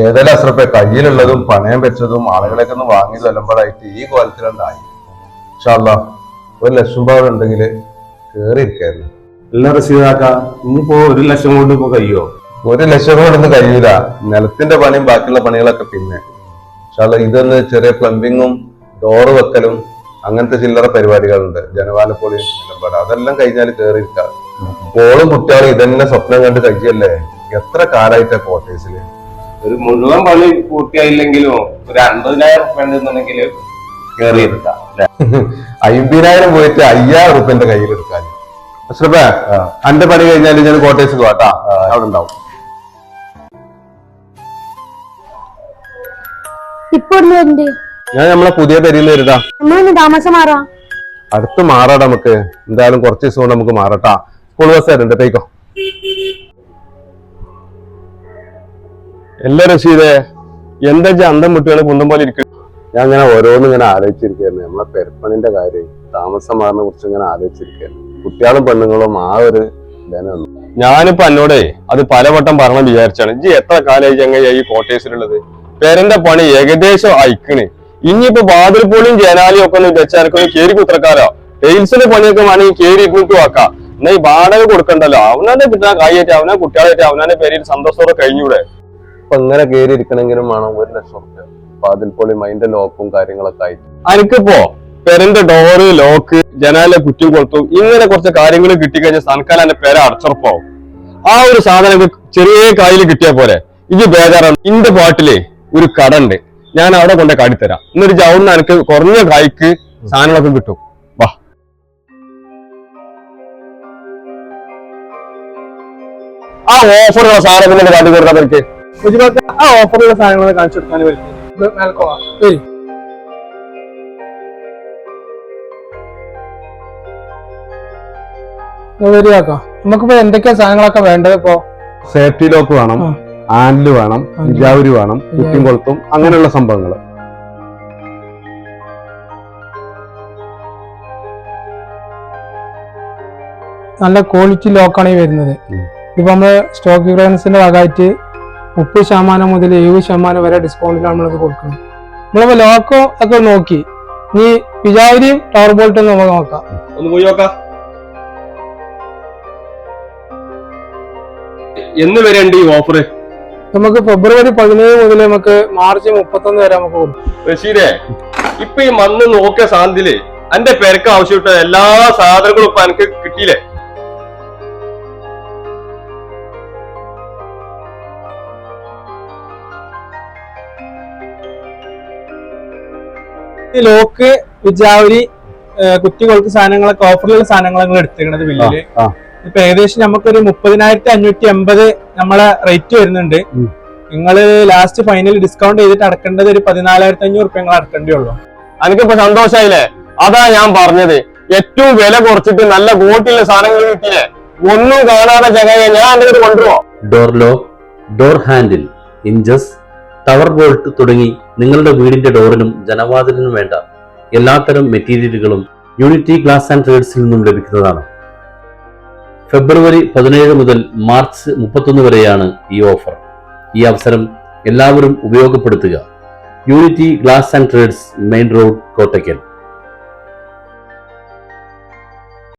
ഏതെല്ലാം അസ്രപ്പെ കയ്യിലുള്ളതും പണയം വെച്ചതും ആളുകളൊക്കെ ഒന്ന് വാങ്ങി തല്ലുമ്പോഴായിട്ട് ഈ കോലത്തിലുണ്ടായി ഷാള്ള ഒരു ലക്ഷം പവർ ഉണ്ടെങ്കിൽ കേറി ഇരിക്കായിരുന്നു എല്ലാ റസീദാക്ക ഇനിയിപ്പോ ഒരു ലക്ഷം കൊണ്ട് ഇപ്പൊ കഴിയോ? ഒരു ലക്ഷം കൊണ്ടൊന്നും കഴിയൂല. നിലത്തിന്റെ പണിയും ബാക്കിയുള്ള പണികളൊക്കെ പിന്നെ. ഷാള്ള ഇതൊന്ന് ചെറിയ പ്ലംബിങ്ങും ഡോറ് വെക്കലും അങ്ങനത്തെ ചില്ലറ പരിപാടികളുണ്ട്. ജനവാലപ്പൊളി. അതെല്ലാം കഴിഞ്ഞാൽ കേറി ഇരിക്കാം ഓളും കുട്ടികളും ഇതന്നെ സ്വപ്നം കണ്ട് കഴിക്കല്ലേ എത്ര കാലായിട്ടാ കോട്ടേഴ്സിൽ? ഒരു മുഴുവൻ പണി പൂർത്തിയായില്ലെങ്കിലും ഒരു അൻപതിനായിരം റുപ്യ ഉണ്ടെന്നുണ്ടെങ്കിൽ കയറി എടുക്കാം ല്ലേ? അയ്മ്പതിനായിരം പോയിട്ട് അയ്യായിരം റുപ്യന്റെ കയ്യിൽ എടുക്കാൻ. അഷ്റഫേ അന്റെ പണി കഴിഞ്ഞാൽ ഞാൻ കോട്ടേഴ്സ് പോട്ടാ അവിടെ ഉണ്ടാവും. ഇപ്പൊ ഞാൻ നമ്മളെ പുതിയ പെരിയിൽ വരുതാ താമസം മാറാ. അടുത്ത് മാറാടാ നമുക്ക്. എന്തായാലും കുറച്ച് ദിവസം കൊണ്ട് നമുക്ക് മാറട്ടാ സ്കൂൾ ബസ് ആയിട്ടുണ്ട് പോയിക്കോ. എല്ലാ റഷീദേ? എന്താ അന്തം മുട്ടുകൾ കുന്തം പോലെ ഇരിക്കും ഞാൻ ഇങ്ങനെ ഓരോന്നും ഇങ്ങനെ ആലോചിച്ചിരിക്കുകയായിരുന്നു. നമ്മളെ പെരപ്പണിന്റെ കാര്യം താമസം മാറിനെ കുറിച്ച് ഇങ്ങനെ ആലോചിച്ചിരിക്കുകയായിരുന്നു. കുട്ടികളും പെണ്ണുങ്ങളും ആ ഒരു ഇതന്നെ ഞാനിപ്പോ എന്നോടേ അത് പലവട്ടം പറഞ്ഞു വിചാരിച്ചാണ് ജി എത്ര കാലമായി ചങ്ങയ്യ ഈ കോട്ടേഴ്സിലുള്ളത് പേരന്റെ പണി ഏകദേശം അയക്കണ്. ഇനിയിപ്പോ വാതിൽപ്പോളിയും ജനാലിയും ഒക്കെ ഒന്ന് വെച്ചാർക്കൊന്ന് കേരി കുത്രക്കാരോ ടൈൽസിന്റെ പണിയൊക്കെ വേണമെങ്കിൽ കേരി ഇങ്ങോട്ട് വാക്കാം. എന്നാ ഈ വാടക കൊടുക്കണ്ടല്ലോ? അവനെ കിട്ടുന്ന കായിട്ട് അവനെ കുട്ടികളായിട്ട് അവനെ പേരിൽ സന്തോഷത്തോടെ കഴിഞ്ഞൂടെ? അപ്പൊ ഇങ്ങനെ കയറി ഇരിക്കണമെങ്കിലും വേണം ഒരു ലക്ഷം റുപ്യ. അപ്പൊ അതിൽ പോലും അതിന്റെ ലോക്കും കാര്യങ്ങളൊക്കെ ആയിട്ട്. എനിക്കിപ്പോ പെരന്റെ ഡോറ് ലോക്ക് ജനാലെ കുറ്റും കൊളുത്തും ഇങ്ങനെ കുറച്ച് കാര്യങ്ങൾ കിട്ടിക്കഴിഞ്ഞാൽ തൽക്കാലം എന്റെ പേര അടച്ചുറപ്പാവും. ആ ഒരു സാധനം ചെറിയ കായിൽ കിട്ടിയ പോലെ ഇത് ബേജാറാണ്. ഇന്റെ പാട്ടിൽ ഒരു കട ഉണ്ട് ഞാൻ അവിടെ കൊണ്ട് കാട്ടിത്തരാം. ഇജ്ജ് അവിടുന്ന് എനിക്ക് കുറഞ്ഞ കായ്ക്ക് സാധനങ്ങളൊക്കെ കിട്ടും. വാ. ആ ഓഫറുള്ള സാധനത്തിന്റെ കാട്ടി കൊടുക്കാൻ എനിക്ക് ആ ഓഫറുള്ള സാധനങ്ങൾ കാണിച്ചു കൊടുക്കാൻ വരും വരികയാക്കാം നമുക്കിപ്പോ എന്തൊക്കെയാ സാധനങ്ങളൊക്കെ വേണ്ടത് ഇപ്പോ? സേഫ്റ്റി ലോക്ക് വേണം. ആൻഡിൽ വേണം ഇജാവരി വേണം കുറ്റിയും കൊളുത്തും അങ്ങനെയുള്ള സംഭവങ്ങൾ നല്ല ക്വാളിറ്റി ലോക്കാണ് ഈ വരുന്നത്. ഇപ്പൊ നമ്മൾ സ്റ്റോക്ക് ക്ലിയറൻസിന്റെ ഭാഗമായിട്ട് മുപ്പത് ശതമാനം മുതൽ എഴുപത് ശതമാനം വരെ ഡിസ്കൗണ്ടിലാണ് നമ്മൾ കൊടുക്കുന്നത്. നമ്മളിപ്പോ ലോക്കോ ഒക്കെ നോക്കി. നീ പിജാവരിയും ടവർ ബോൾട്ടും നമുക്ക് നോക്കാം. ഒന്ന് പോയി നോക്കാം. എന്ന് വരെ ഉണ്ട് ഈ ഓഫർ നമുക്ക് ഫെബ്രുവരി പതിനേഴ് മുതൽ നമുക്ക് മാർച്ച് മുപ്പത്തൊന്ന് വരെ നമുക്ക് കൊടുക്കാം. റഷീദേ ഇപ്പൊ ഈ മണ്ണ് നോക്കിയ സാന്തിൽ എന്റെ പേരക്ക് ആവശ്യപ്പെട്ട എല്ലാ സാധനങ്ങളും ഇപ്പൊ എനിക്ക് കിട്ടിയില്ലേ? ലോക്ക് വിജാവരി കുറ്റി കൊളുത്ത് സാധനങ്ങളൊക്കെ ഓഫറിലുള്ള സാധനങ്ങളാണ് എടുത്തിരിക്കുന്നത് ബില്ലിൽ. ഇപ്പൊ ഏകദേശം നമുക്കൊരു മുപ്പതിനായിരത്തി അഞ്ഞൂറ്റി എൺപത് നമ്മളെ റേറ്റ് വരുന്നുണ്ട്. നിങ്ങൾ നിങ്ങൾ ലാസ്റ്റ് ഫൈനൽ ഡിസ്കൗണ്ട് ചെയ്തിട്ട് അടക്കേണ്ടത് ഒരു പതിനാലായിരത്തി അഞ്ഞൂറ് റുപ്യ നിങ്ങൾ അടക്കേണ്ടേ ഉള്ളൂ. എനിക്കിപ്പോ സന്തോഷായില്ലേ? അതാ ഞാൻ പറഞ്ഞത്. ഏറ്റവും വില കുറച്ചിട്ട് നല്ല ബോട്ടിലെ സാധനങ്ങൾ കിട്ടിയില്ലേ? ഒന്നും കാണാതെ ഞാൻ കൊണ്ടുപോവാ door lock door handle inches tower bolt തുടങ്ങി നിങ്ങളുടെ വീടിന്റെ ഡോറിനും ജനവാതിലിനും വേണ്ട എല്ലാത്തരം മെറ്റീരിയലുകളും യൂണിറ്റി ഗ്ലാസ് ആൻഡ് ട്രേഡ്സിൽ നിന്നും ലഭിക്കുന്നതാണ്. ഫെബ്രുവരി പതിനേഴ് മുതൽ മാർച്ച് മുപ്പത്തൊന്ന് വരെയാണ് ഈ ഓഫർ. ഈ അവസരം എല്ലാവരും ഉപയോഗപ്പെടുത്തുക. Unity glass and trades main road Kottakkal.